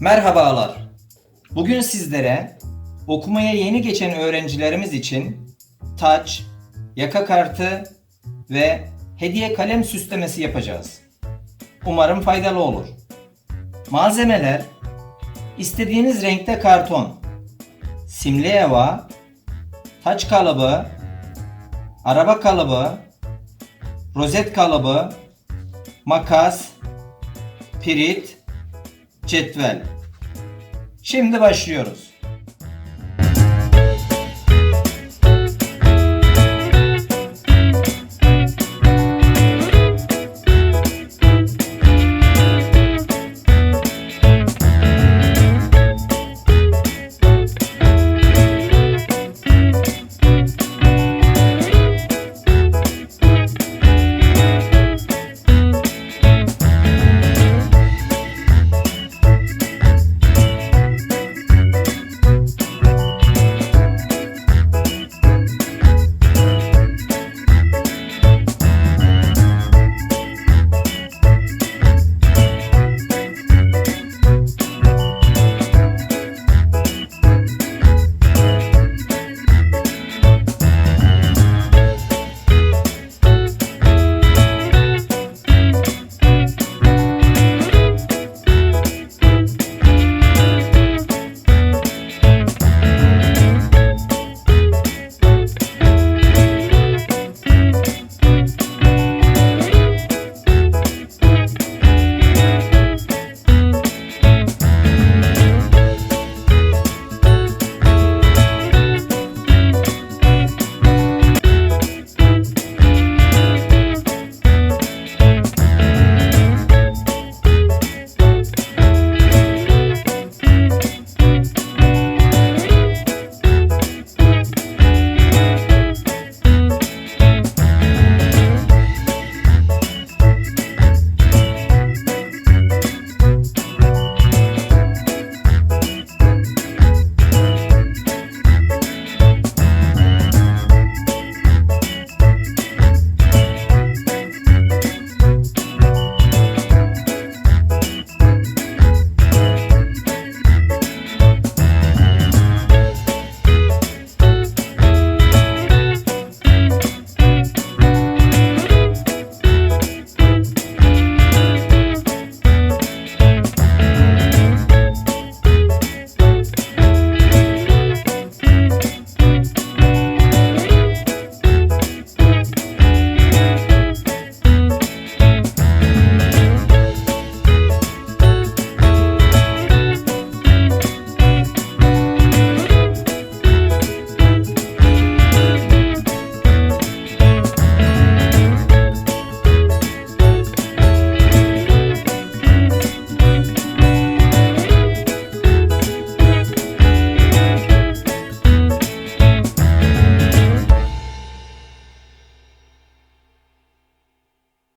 Merhabalar. Bugün sizlere okumaya yeni geçen öğrencilerimiz için taç, yaka kartı ve hediye kalem süslemesi yapacağız. Umarım faydalı olur. Malzemeler istediğiniz renkte karton, simli eva, taç kalıbı, araba kalıbı, rozet kalıbı, makas, pirit, cetvel. Şimdi başlıyoruz.